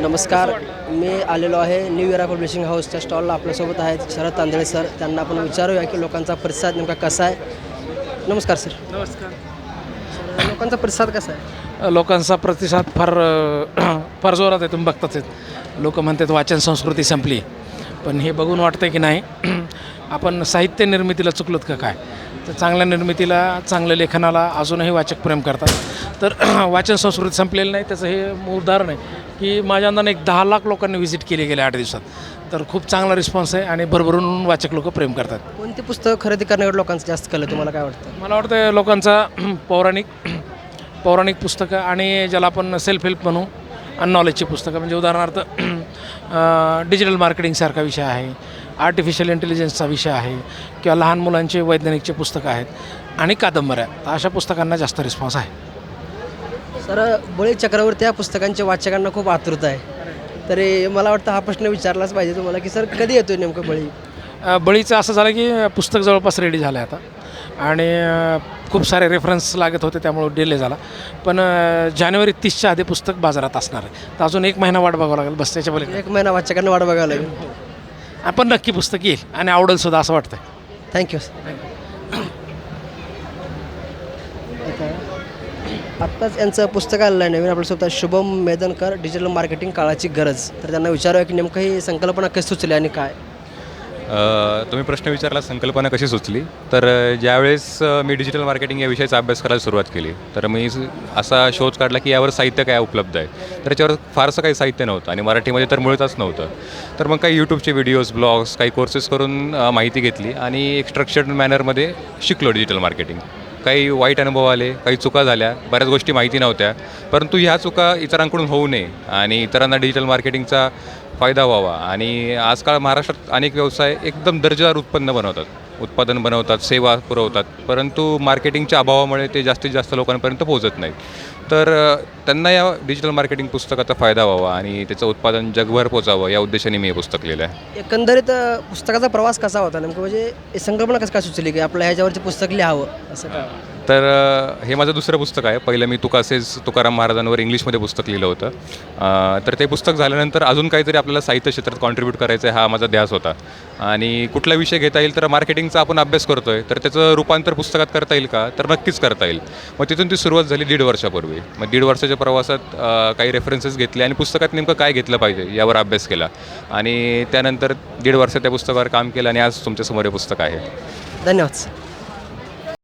नमस्कार मी आलेलो आहे न्यू इरा पब्लिशिंग हाऊसच्या स्टॉलला आपल्यासोबत आहेत शरद तांदळे सर त्यांना आपण विचारूया की लोकांचा प्रतिसाद नेमका कसा आहे? नमस्कार सर नमस्कार. लोकांचा प्रतिसाद कसा आहे? लोकांचा प्रतिसाद फार फार जोरात आहे तुम्ही बघताच आहेत. लोक म्हणतात वाचन संस्कृती संपली. पण हे बघून वाटतं की नाही आपण साहित्य निर्मितीला चुकलोत का काय? तर चांगल्या निर्मितीला चांगल्या लेखनाला अजूनही वाचक प्रेम करतात. तर वाचन संस्कृती संपलेली नाही त्याचं हे उदाहरण आहे की माझ्या अंदाने एक दहा लाख लोकांनी व्हिजिट केली गेल्या आठ दिवसात. तर खूप चांगला रिस्पॉन्स आहे आणि भरभरून वाचक लोक प्रेम करतात. कोणती पुस्तकं खरेदी करण्याकडे लोकांचं जास्त कल तुम्हाला काय वाटतं? मला वाटतं लोकांचा पौराणिक पौराणिक पुस्तकं आणि ज्याला आपण सेल्फ हेल्प म्हणू आणि नॉलेजची पुस्तकं. म्हणजे उदाहरणार्थ डिजिटल मार्केटिंगसारखा विषय आहे. आर्टिफिशियल इंटेलिजन्सचा विषय आहे किंवा लहान मुलांचे वैज्ञानिकचे पुस्तकं आहेत आणि कादंबऱ्या तर अशा पुस्तकांना जास्त रिस्पॉन्स आहे. सर बळी चक्रावरती या पुस्तकांच्या वाचकांना खूप आतुरता आहे. तरी मला वाटतं हा प्रश्न विचारलाच पाहिजे तुम्हाला की सर कधी येतोय नेमकं बळी? बळीचं असं झालं की पुस्तक जवळपास रेडी झालं आहे आता. आणि खूप सारे रेफरन्स लागत होते त्यामुळे डिले झाला. पण जानेवारी तीसच्या आधी पुस्तक बाजारात असणार आहे. तर अजून एक महिना वाट बघावं लागेल बस त्याच्या पलीकडे. एक महिना वाचकांना वाट बघावं लागेल. आपण नक्की पुस्तक येईल आणि आवडेल सुद्धा असं वाटतं थँक्यू आत्ताच यांचं पुस्तक आलेलं आहे नवीन आपल्यासोबत आहे शुभम मेदनकर डिजिटल मार्केटिंग काळाची गरज. तर त्यांना विचारूया की नेमकं ही संकल्पना कशी सुचली आणि काय? तुम्ही प्रश्न विचारला संकल्पना कशी सुचली? तर ज्यावेळेस मी डिजिटल मार्केटिंग या विषयाचा अभ्यास करायला सुरुवात केली तर मी असा शोध काढला की यावर साहित्य काय उपलब्ध आहे? तर त्याच्यावर फारसं काही साहित्य नव्हतं आणि मराठीमध्ये तर मुळतच नव्हतं. तर मग काही यूट्यूबचे व्हिडिओज ब्लॉग्स काही कोर्सेस करून माहिती घेतली आणि एक स्ट्रक्चर्ड मॅनरमध्ये शिकलो डिजिटल मार्केटिंग काही वाईट अनुभव आले काही चुका झाल्या बऱ्याच गोष्टी माहिती नव्हत्या परंतु ह्या चुका इतरांकडून होऊ नये आणि इतरांना डिजिटल मार्केटिंगचा फायदा व्हावा. आणि आजकाल महाराष्ट्रात अनेक व्यवसाय एकदम दर्जेदार उत्पन्न बनवतात. उत्पादन बनवतात सेवा पुरवतात. परंतु मार्केटिंगच्या अभावामुळे ते जास्तीत जास्त लोकांपर्यंत पोहोचत नाहीत. तर त्यांना या डिजिटल मार्केटिंग पुस्तकाचा फायदा व्हावा आणि त्याचं उत्पादन जगभर पोचावं या उद्देशाने मी हे पुस्तक लिहिलं आहे एकंदरीत पुस्तकाचा प्रवास कसा होता नेमकं? म्हणजे संकल्पना कसं काय सुचली की आपलं ह्याच्यावरचे पुस्तक लिहावं? असं काय? तर हे माझं दुसरं पुस्तक आहे. पहिलं मी तुकासेज तुकाराम महाराजांवर इंग्लिशमध्ये पुस्तक लिहिलं होतं. तर ते पुस्तक झाल्यानंतर अजून काहीतरी आपल्याला साहित्य क्षेत्रात कॉन्ट्रीब्यूट करायचं आहे हा माझा ध्यास होता. आणि कुठला विषय घेता येईल तर मार्केटिंगचा आपण अभ्यास करतो आहे तर त्याचं रूपांतर पुस्तकात करता येईल का? तर नक्कीच करता येईल. मग तिथून ती सुरुवात झाली दीड वर्षापूर्वी. मग दीड वर्षाच्या प्रवासात काही रेफरन्सेस घेतले आणि पुस्तकात नेमकं काय घेतलं पाहिजे यावर अभ्यास केला. आणि त्यानंतर दीड वर्ष त्या पुस्तकावर काम केलं आणि आज तुमच्यासमोर हे पुस्तक आहे. धन्यवाद सर